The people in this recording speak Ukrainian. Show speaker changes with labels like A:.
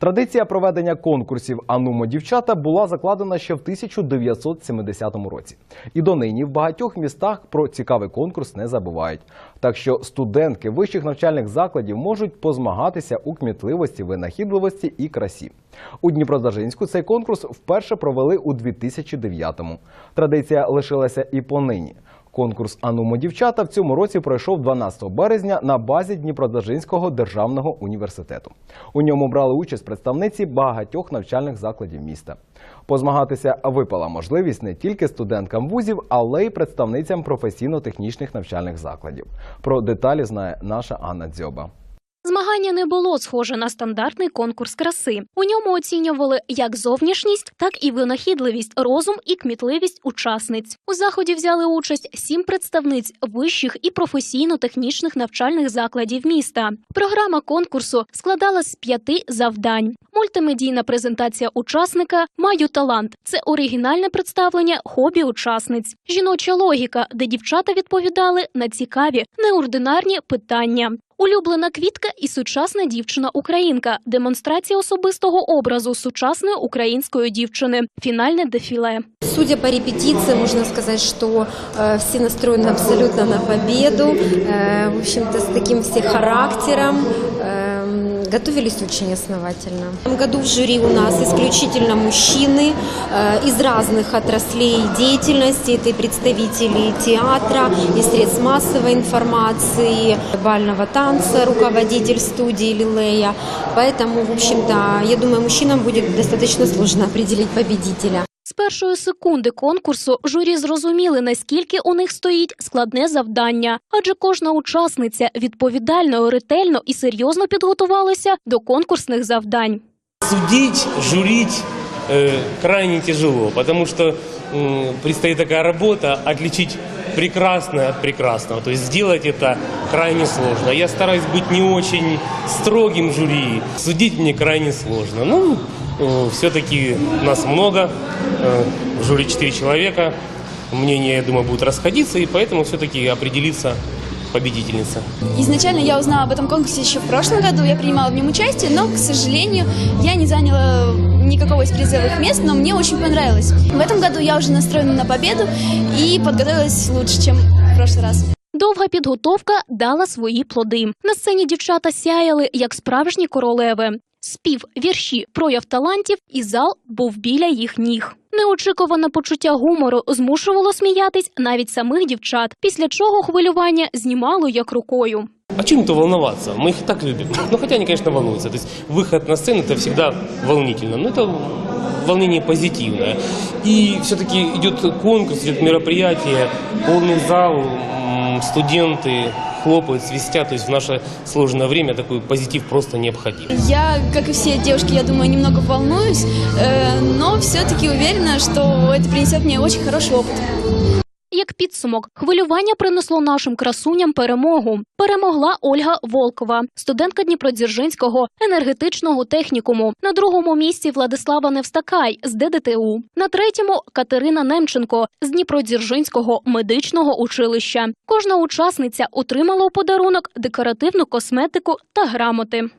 A: Традиція проведення конкурсів Анумо дівчата була закладена ще в 1970 році. І донині в багатьох містах про цікавий конкурс не забувають. Так що студентки вищих навчальних закладів можуть позмагатися у кмітливості, винахідливості і красі. У Дніпродзержинську цей конкурс вперше провели у 2009-му. Традиція лишилася і понині. Конкурс Анумо дівчата в цьому році пройшов 12 березня на базі Дніпродзержинського державного університету. У ньому брали участь представниці багатьох навчальних закладів міста. Позмагатися випала можливість не тільки студенткам вузів, але й представницям професійно-технічних навчальних закладів. Про деталі знає наша Анна Дзьоба.
B: Змагання не було схоже на стандартний конкурс краси. У ньому оцінювали як зовнішність, так і винахідливість, розум і кмітливість учасниць. У заході взяли участь сім представниць вищих і професійно-технічних навчальних закладів міста. Програма конкурсу складалась з п'яти завдань. Мультимедійна презентація учасника Маю талант це оригінальне представлення хобі учасниць, жіноча логіка, де дівчата відповідали на цікаві неординарні питання. Улюблена квітка і сучасна дівчина-українка. Демонстрація особистого образу сучасної української дівчини. Фінальне дефіле.
C: Судя по репетиции, можно сказать, что э, все настроены абсолютно на победу. Э, в общем-то, с таким все характером. Готовились очень основательно. В этом году в жюри у нас исключительно мужчины э, из разных отраслей деятельности. Это и представители театра, и средств массовой информации, бального танца, руководитель студии Лилея. Поэтому, в общем-то, я думаю, мужчинам будет достаточно сложно определить победителя.
B: Першої секунди конкурсу журі зрозуміли, наскільки у них стоїть складне завдання, адже кожна учасниця відповідально, ретельно і серйозно підготувалася до конкурсних завдань.
D: Судіть, журіть э, крайне тяжело, тому м, предстоит такая работа отличить прекрасное от прекрасного. То есть сделать это крайне сложно. Я стараюсь быть не очень строгим жюри. Судить мне крайне сложно. Ну, все-таки нас много. э, в жюри 4 человека. Мнения, я думаю, будут расходиться, и поэтому все-таки определится победительница.
E: Изначально я узнала об этом конкурсе еще в прошлом году, я принимала в нем участие, но, к сожалению, я не заняла никакого из призовых мест, но мне очень понравилось. В этом году я уже настроена на победу и подготовилась лучше, чем в прошлый раз.
B: Довга підготовка дала свої плоди. На сцені дівчата сяяли як справжні королеви. Спів, вірші, прояв талантів, і зал був біля їх ніг. Неочікуване почуття гумору змушувало сміятись навіть самих дівчат, після чого хвилювання знімало як рукою.
D: А чем-то волноваться? Мы их и так любим. Ну, хотя они, конечно, волнуются. То есть выход на сцену – это всегда волнительно. Но это волнение позитивное. И все-таки идет конкурс, идет мероприятие, полный зал, студенты хлопают, свистят. То есть в наше сложное время такой позитив просто необходим.
E: Я, как и все девушки, я думаю, немного волнуюсь, э, но все-таки уверена, что это принесет мне очень хороший опыт.
B: Як підсумок, хвилювання принесло нашим красуням перемогу. Перемогла Ольга Волкова, студентка Дніпродзержинського енергетичного технікуму. На другому місці Владислава Невстакай з ДДТУ. На третьому Катерина Немченко з Дніпродзержинського медичного училища. Кожна учасниця отримала у подарунок декоративну косметику та грамоти.